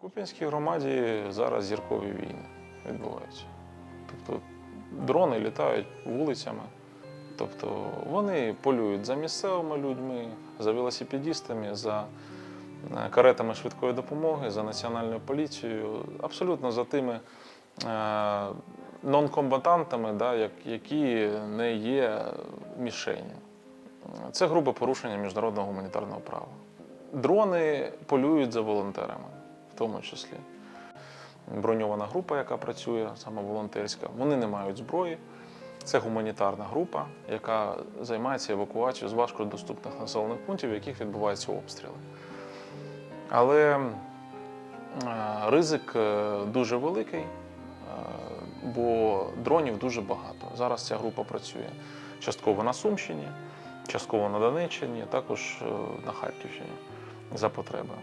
В Куп'янській громаді зараз зіркові війни відбуваються. Тобто дрони літають вулицями, тобто вони полюють за місцевими людьми, за велосипедистами, за е, каретами швидкої допомоги, за національною поліцією, абсолютно за тими е, нонкомбатантами, да, як- які не є мішенью. Це грубе порушення міжнародного гуманітарного права. Дрони полюють за волонтерами, тому числі. Броньована група, яка працює, саме волонтерська, вони не мають зброї. Це гуманітарна група, яка займається евакуацією з важкодоступних населених пунктів, в яких відбуваються обстріли. Але е, ризик е, дуже великий, е, бо дронів дуже багато. Зараз ця група працює частково на Сумщині, частково на Донеччині, також на Харківщині за потреби.